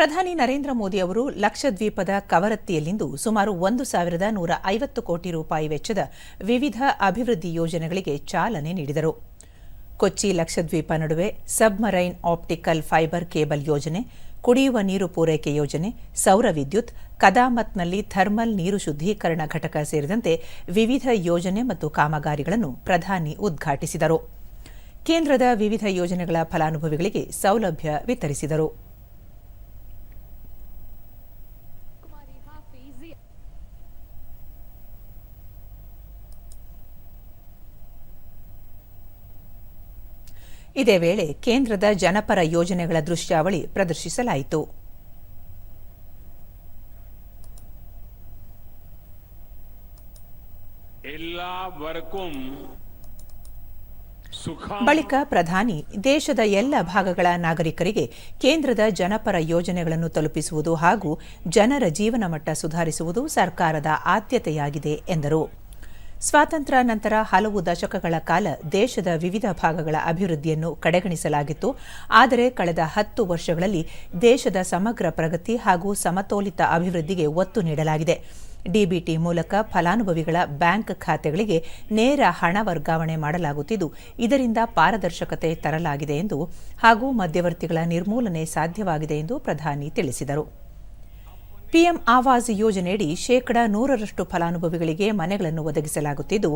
ಪ್ರಧಾನಿ ನರೇಂದ್ರ ಮೋದಿ ಅವರು ಲಕ್ಷದ್ವೀಪದ ಕವರತ್ತಿಯಲ್ಲಿಂದು ಸುಮಾರು ಒಂದು ಸಾವಿರದ ನೂರ ಐವತ್ತು ಕೋಟಿ ರೂಪಾಯಿ ವೆಚ್ಚದ ವಿವಿಧ ಅಭಿವೃದ್ಧಿ ಯೋಜನೆಗಳಿಗೆ ಚಾಲನೆ ನೀಡಿದರು. ಕೊಚ್ಚಿ ಲಕ್ಷದ್ವೀಪ ನಡುವೆ ಸಬ್ಮರೈನ್ ಆಪ್ಟಿಕಲ್ ಫೈಬರ್ ಕೇಬಲ್ ಯೋಜನೆ, ಕುಡಿಯುವ ನೀರು ಪೂರೈಕೆ ಯೋಜನೆ, ಸೌರ ವಿದ್ಯುತ್, ಕದಾಮತ್ನಲ್ಲಿ ಥರ್ಮಲ್ ನೀರು ಶುದ್ಧೀಕರಣ ಘಟಕ ಸೇರಿದಂತೆ ವಿವಿಧ ಯೋಜನೆ ಮತ್ತು ಕಾಮಗಾರಿಗಳನ್ನು ಪ್ರಧಾನಿ ಉದ್ಘಾಟಿಸಿದರು. ಕೇಂದ್ರದ ವಿವಿಧ ಯೋಜನೆಗಳ ಫಲಾನುಭವಿಗಳಿಗೆ ಸೌಲಭ್ಯ ವಿತರಿಸಿದರು. ಇದೇ ವೇಳೆ ಕೇಂದ್ರದ ಜನಪರ ಯೋಜನೆಗಳ ದೃಶ್ಯಾವಳಿ ಪ್ರದರ್ಶಿಸಲಾಯಿತು. ಬಳಿಕ ಪ್ರಧಾನಿ ದೇಶದ ಎಲ್ಲ ಭಾಗಗಳ ನಾಗರಿಕರಿಗೆ ಕೇಂದ್ರದ ಜನಪರ ಯೋಜನೆಗಳನ್ನು ತಲುಪಿಸುವುದು ಹಾಗೂ ಜನರ ಜೀವನಮಟ್ಟ ಸುಧಾರಿಸುವುದು ಸರ್ಕಾರದ ಆದ್ಯತೆಯಾಗಿದೆ ಎಂದರು. ಸ್ವಾತಂತ್ರ್ಯ ನಂತರ ಹಲವು ದಶಕಗಳ ಕಾಲ ದೇಶದ ವಿವಿಧ ಭಾಗಗಳ ಅಭಿವೃದ್ಧಿಯನ್ನು ಕಡೆಗಣಿಸಲಾಗಿತ್ತು. ಆದರೆ ಕಳೆದ ಹತ್ತು ವರ್ಷಗಳಲ್ಲಿ ದೇಶದ ಸಮಗ್ರ ಪ್ರಗತಿ ಹಾಗೂ ಸಮತೋಲಿತ ಅಭಿವೃದ್ಧಿಗೆ ಒತ್ತು ನೀಡಲಾಗಿದೆ. ಡಿಬಿಟಿ ಮೂಲಕ ಫಲಾನುಭವಿಗಳ ಬ್ಯಾಂಕ್ ಖಾತೆಗಳಿಗೆ ನೇರ ಹಣ ವರ್ಗಾವಣೆ ಮಾಡಲಾಗುತ್ತಿದ್ದು, ಇದರಿಂದ ಪಾರದರ್ಶಕತೆ ತರಲಾಗಿದೆ ಎಂದು ಹಾಗೂ ಮಧ್ಯವರ್ತಿಗಳ ನಿರ್ಮೂಲನೆ ಸಾಧ್ಯವಾಗಿದೆ ಎಂದು ಪ್ರಧಾನಿ ತಿಳಿಸಿದರು. ಪಿಎಂ ಆವಾಸ್ ಯೋಜನೆಯಡಿ ಶೇಕಡಾ ನೂರರಷ್ಟು ಫಲಾನುಭವಿಗಳಿಗೆ ಮನೆಗಳನ್ನು ಒದಗಿಸಲಾಗುತ್ತಿದ್ದು,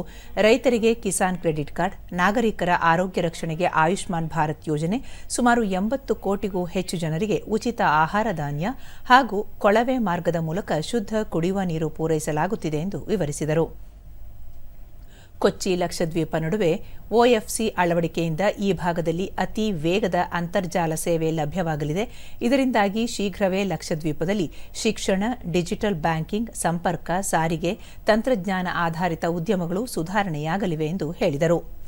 ರೈತರಿಗೆ ಕಿಸಾನ್ ಕ್ರೆಡಿಟ್ ಕಾರ್ಡ್, ನಾಗರಿಕರ ಆರೋಗ್ಯ ರಕ್ಷಣೆಗೆ ಆಯುಷ್ಮಾನ್ ಭಾರತ್ ಯೋಜನೆ, ಸುಮಾರು ಎಂಬತ್ತು ಕೋಟಿಗೂ ಹೆಚ್ಚು ಜನರಿಗೆ ಉಚಿತ ಆಹಾರ ಧಾನ್ಯ ಹಾಗೂ ಕೊಳವೆ ಮಾರ್ಗದ ಮೂಲಕ ಶುದ್ಧ ಕುಡಿಯುವ ನೀರು ಪೂರೈಸಲಾಗುತ್ತಿದೆ ಎಂದು ವಿವರಿಸಿದರು. ಕೊಚ್ಚಿ ಲಕ್ಷದ್ವೀಪ ನಡುವೆ ಒಎಫ್ಸಿ ಅಳವಡಿಕೆಯಿಂದ ಈ ಭಾಗದಲ್ಲಿ ಅತಿ ವೇಗದ ಅಂತರ್ಜಾಲ ಸೇವೆ ಲಭ್ಯವಾಗಲಿದೆ. ಇದರಿಂದಾಗಿ ಶೀಘ್ರವೇ ಲಕ್ಷದ್ವೀಪದಲ್ಲಿ ಶಿಕ್ಷಣ, ಡಿಜಿಟಲ್ ಬ್ಯಾಂಕಿಂಗ್, ಸಂಪರ್ಕ, ಸಾರಿಗೆ, ತಂತ್ರಜ್ಞಾನ ಆಧಾರಿತ ಉದ್ಯಮಗಳು ಸುಧಾರಣೆಯಾಗಲಿವೆ ಎಂದು ಹೇಳಿದರು.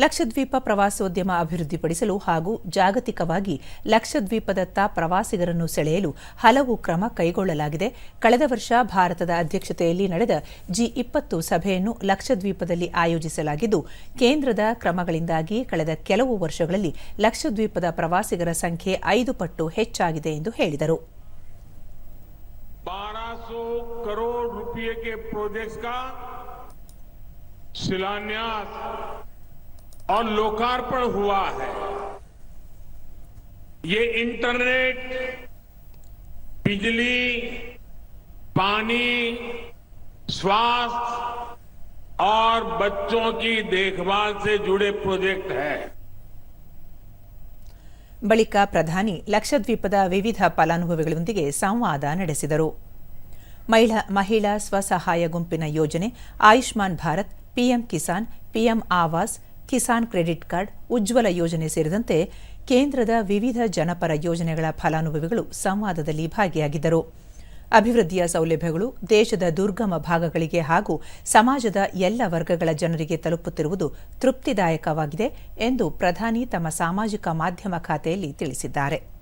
ಲಕ್ಷದ್ವೀಪ ಪ್ರವಾಸೋದ್ಯಮ ಅಭಿವೃದ್ಧಿಪಡಿಸಲು ಹಾಗೂ ಜಾಗತಿಕವಾಗಿ ಲಕ್ಷದ್ವೀಪದತ್ತ ಪ್ರವಾಸಿಗರನ್ನು ಸೆಳೆಯಲು ಹಲವು ಕ್ರಮ ಕೈಗೊಳ್ಳಲಾಗಿದೆ ಕಳೆದ ವರ್ಷ ಭಾರತದ ಅಧ್ಯಕ್ಷತೆಯಲ್ಲಿ ನಡೆದ ಜಿ ಇಪ್ಪತ್ತು ಸಭೆಯನ್ನು ಲಕ್ಷದ್ವೀಪದಲ್ಲಿ ಆಯೋಜಿಸಲಾಗಿದ್ದು ಕೇಂದ್ರದ ಕ್ರಮಗಳಿಂದಾಗಿ ಕಳೆದ ಕೆಲವು ವರ್ಷಗಳಲ್ಲಿ ಲಕ್ಷದ್ವೀಪದ ಪ್ರವಾಸಿಗರ ಸಂಖ್ಯೆ ಐದು ಪಟ್ಟು ಹೆಚ್ಚಾಗಿದೆ ಎಂದು ಹೇಳಿದರು 1200 करोड़ रुपए के प्रोजेक्ट्स का शिलान्यास और लोकार्पण हुआ है ये इंटरनेट बिजली पानी स्वास्थ्य और बच्चों की देखभाल से जुड़े प्रोजेक्ट हैं ಬಳಿಕ ಪ್ರಧಾನಿ ಲಕ್ಷದ್ವೀಪದ ವಿವಿಧ ಫಲಾನುಭವಿಗಳೊಂದಿಗೆ ಸಂವಾದ ನಡೆಸಿದರು ಮಹಿಳಾ ಮಹಿಳಾ ಸ್ವಸಹಾಯ ಗುಂಪಿನ ಯೋಜನೆ Ayushman Bharat PM Kisan PM Awas Kisan credit card, ಉಜ್ವಲ ಯೋಜನೆ ಸೇರಿದಂತೆ ಕೇಂದ್ರದ ವಿವಿಧ ಜನಪರ ಯೋಜನೆಗಳ ಫಲಾನುಭವಿಗಳು ಸಂವಾದದಲ್ಲಿ ಭಾಗಿಯಾಗಿದ್ದರು. ಅಭಿವೃದ್ಧಿಯ ಸೌಲಭ್ಯಗಳು ದೇಶದ ದುರ್ಗಮ ಭಾಗಗಳಿಗೆ ಹಾಗೂ ಸಮಾಜದ ಎಲ್ಲ ವರ್ಗಗಳ ಜನರಿಗೆ ತಲುಪುತ್ತಿರುವುದು ತೃಪ್ತಿದಾಯಕವಾಗಿದೆ ಎಂದು ಪ್ರಧಾನಿ ತಮ್ಮ ಸಾಮಾಜಿಕ ಮಾಧ್ಯಮ ಖಾತೆಯಲ್ಲಿ ತಿಳಿಸಿದ್ದಾರೆ.